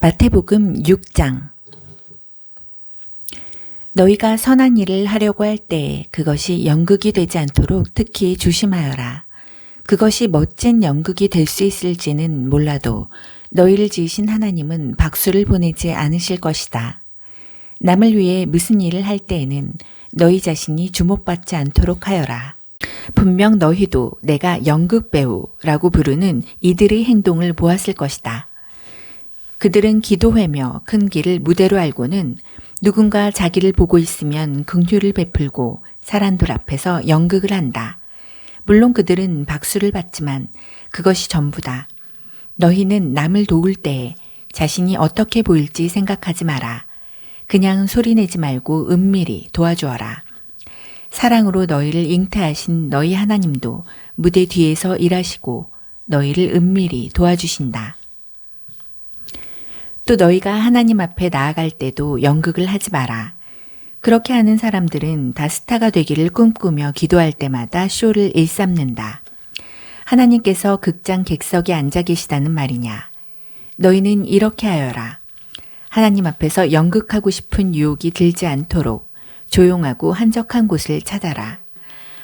마태복음 6장 너희가 선한 일을 하려고 할 때 그것이 연극이 되지 않도록 특히 조심하여라. 그것이 멋진 연극이 될 수 있을지는 몰라도 너희를 지으신 하나님은 박수를 보내지 않으실 것이다. 남을 위해 무슨 일을 할 때에는 너희 자신이 주목받지 않도록 하여라. 분명 너희도 내가 연극 배우라고 부르는 이들의 행동을 보았을 것이다. 그들은 기도회며 큰 길을 무대로 알고는 누군가 자기를 보고 있으면 긍휼을 베풀고 사람들 앞에서 연극을 한다. 물론 그들은 박수를 받지만 그것이 전부다. 너희는 남을 도울 때 자신이 어떻게 보일지 생각하지 마라. 그냥 소리내지 말고 은밀히 도와주어라. 사랑으로 너희를 잉태하신 너희 하나님도 무대 뒤에서 일하시고 너희를 은밀히 도와주신다. 또 너희가 하나님 앞에 나아갈 때도 연극을 하지 마라. 그렇게 하는 사람들은 다 스타가 되기를 꿈꾸며 기도할 때마다 쇼를 일삼는다. 하나님께서 극장 객석에 앉아 계시다는 말이냐. 너희는 이렇게 하여라. 하나님 앞에서 연극하고 싶은 유혹이 들지 않도록 조용하고 한적한 곳을 찾아라.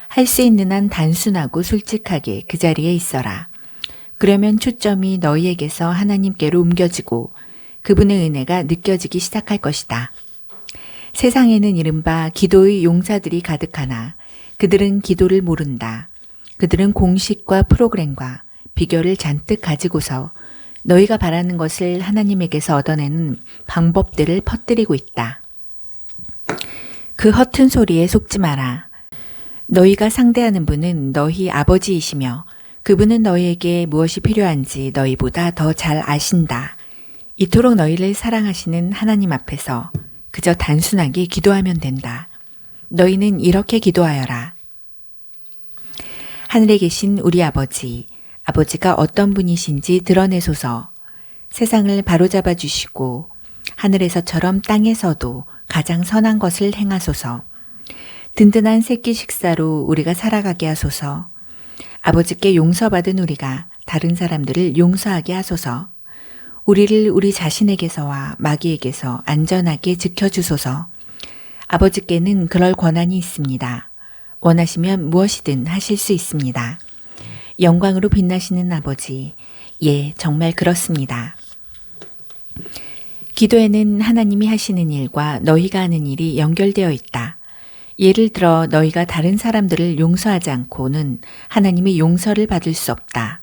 할 수 있는 한 단순하고 솔직하게 그 자리에 있어라. 그러면 초점이 너희에게서 하나님께로 옮겨지고 그분의 은혜가 느껴지기 시작할 것이다. 세상에는 이른바 기도의 용사들이 가득하나 그들은 기도를 모른다. 그들은 공식과 프로그램과 비결을 잔뜩 가지고서 너희가 바라는 것을 하나님에게서 얻어내는 방법들을 퍼뜨리고 있다. 그 허튼 소리에 속지 마라. 너희가 상대하는 분은 너희 아버지이시며 그분은 너희에게 무엇이 필요한지 너희보다 더 잘 아신다. 이토록 너희를 사랑하시는 하나님 앞에서 그저 단순하게 기도하면 된다. 너희는 이렇게 기도하여라. 하늘에 계신 우리 아버지, 아버지가 어떤 분이신지 드러내소서 세상을 바로잡아 주시고 하늘에서처럼 땅에서도 가장 선한 것을 행하소서 든든한 새끼 식사로 우리가 살아가게 하소서 아버지께 용서받은 우리가 다른 사람들을 용서하게 하소서 우리를 우리 자신에게서와 마귀에게서 안전하게 지켜주소서. 아버지께는 그럴 권한이 있습니다. 원하시면 무엇이든 하실 수 있습니다. 영광으로 빛나시는 아버지, 예, 정말 그렇습니다. 기도에는 하나님이 하시는 일과 너희가 하는 일이 연결되어 있다. 예를 들어 너희가 다른 사람들을 용서하지 않고는 하나님의 용서를 받을 수 없다.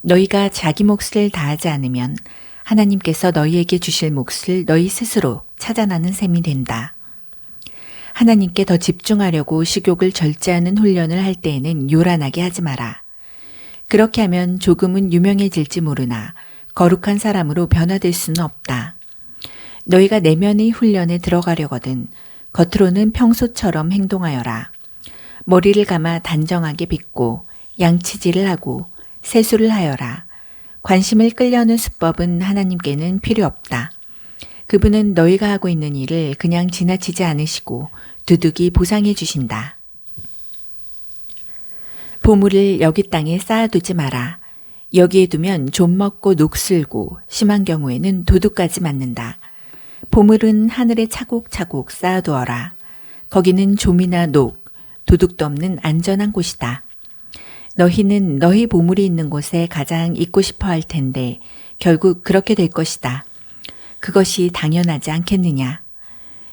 너희가 자기 몫을 다하지 않으면 하나님께서 너희에게 주실 몫을 너희 스스로 찾아나는 셈이 된다. 하나님께 더 집중하려고 식욕을 절제하는 훈련을 할 때에는 요란하게 하지 마라. 그렇게 하면 조금은 유명해질지 모르나 거룩한 사람으로 변화될 수는 없다. 너희가 내면의 훈련에 들어가려거든 겉으로는 평소처럼 행동하여라. 머리를 감아 단정하게 빗고 양치질을 하고 세수를 하여라. 관심을 끌려는 수법은 하나님께는 필요 없다. 그분은 너희가 하고 있는 일을 그냥 지나치지 않으시고 두둑이 보상해 주신다. 보물을 여기 땅에 쌓아두지 마라. 여기에 두면 좀 먹고 녹슬고 심한 경우에는 도둑까지 맞는다. 보물은 하늘에 차곡차곡 쌓아두어라. 거기는 좀이나 녹, 도둑도 없는 안전한 곳이다. 너희는 너희 보물이 있는 곳에 가장 있고 싶어 할 텐데 결국 그렇게 될 것이다. 그것이 당연하지 않겠느냐.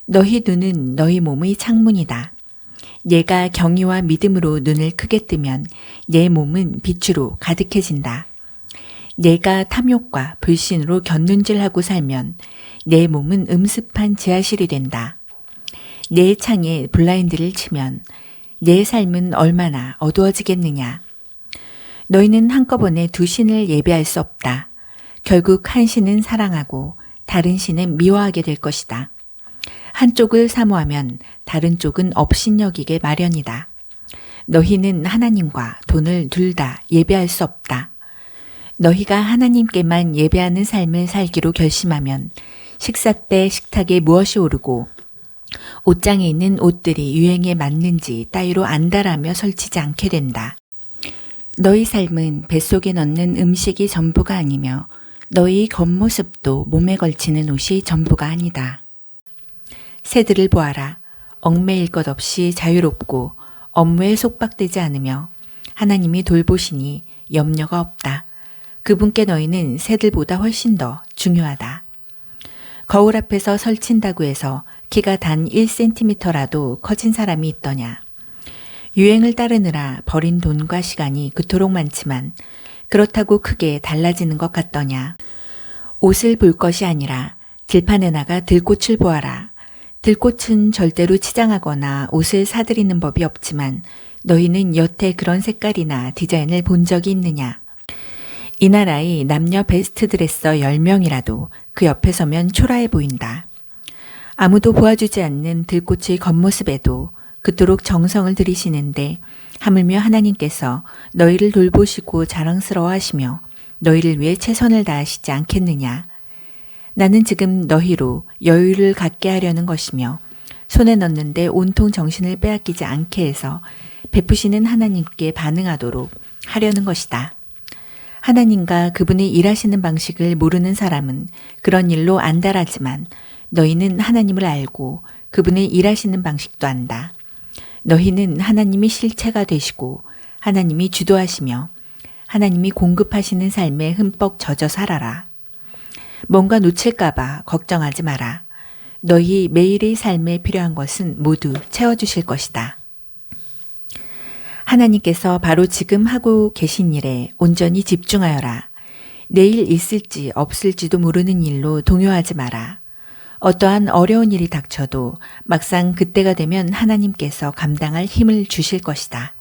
너희 눈은 너희 몸의 창문이다. 얘가 경의와 믿음으로 눈을 크게 뜨면 내 몸은 빛으로 가득해진다. 내가 탐욕과 불신으로 곁눈질하고 살면 내 몸은 음습한 지하실이 된다. 내 창에 블라인드를 치면 내 삶은 얼마나 어두워지겠느냐. 너희는 한꺼번에 두 신을 예배할 수 없다. 결국 한 신은 사랑하고 다른 신은 미워하게 될 것이다. 한쪽을 사모하면 다른 쪽은 업신여기게 마련이다. 너희는 하나님과 돈을 둘 다 예배할 수 없다. 너희가 하나님께만 예배하는 삶을 살기로 결심하면 식사 때 식탁에 무엇이 오르고 옷장에 있는 옷들이 유행에 맞는지 따위로 안달하며 설치지 않게 된다. 너희 삶은 뱃속에 넣는 음식이 전부가 아니며 너희 겉모습도 몸에 걸치는 옷이 전부가 아니다. 새들을 보아라. 얽매일 것 없이 자유롭고 업무에 속박되지 않으며 하나님이 돌보시니 염려가 없다. 그분께 너희는 새들보다 훨씬 더 중요하다. 거울 앞에서 설친다고 해서 키가 단 1cm라도 커진 사람이 있더냐. 유행을 따르느라 버린 돈과 시간이 그토록 많지만 그렇다고 크게 달라지는 것 같더냐. 옷을 볼 것이 아니라 들판에 나가 들꽃을 보아라. 들꽃은 절대로 치장하거나 옷을 사들이는 법이 없지만 너희는 여태 그런 색깔이나 디자인을 본 적이 있느냐? 이 나라의 남녀 베스트 드레서 10명이라도 그 옆에 서면 초라해 보인다. 아무도 보아주지 않는 들꽃의 겉모습에도 그토록 정성을 들이시는데 하물며 하나님께서 너희를 돌보시고 자랑스러워 하시며 너희를 위해 최선을 다하시지 않겠느냐. 나는 지금 너희로 여유를 갖게 하려는 것이며 손에 넣는데 온통 정신을 빼앗기지 않게 해서 베푸시는 하나님께 반응하도록 하려는 것이다. 하나님과 그분이 일하시는 방식을 모르는 사람은 그런 일로 안달하지만 너희는 하나님을 알고 그분의 일하시는 방식도 안다. 너희는 하나님이 실체가 되시고 하나님이 주도하시며 하나님이 공급하시는 삶에 흠뻑 젖어 살아라. 뭔가 놓칠까봐 걱정하지 마라. 너희 매일의 삶에 필요한 것은 모두 채워주실 것이다. 하나님께서 바로 지금 하고 계신 일에 온전히 집중하여라. 내일 있을지 없을지도 모르는 일로 동요하지 마라. 어떠한 어려운 일이 닥쳐도 막상 그때가 되면 하나님께서 감당할 힘을 주실 것이다.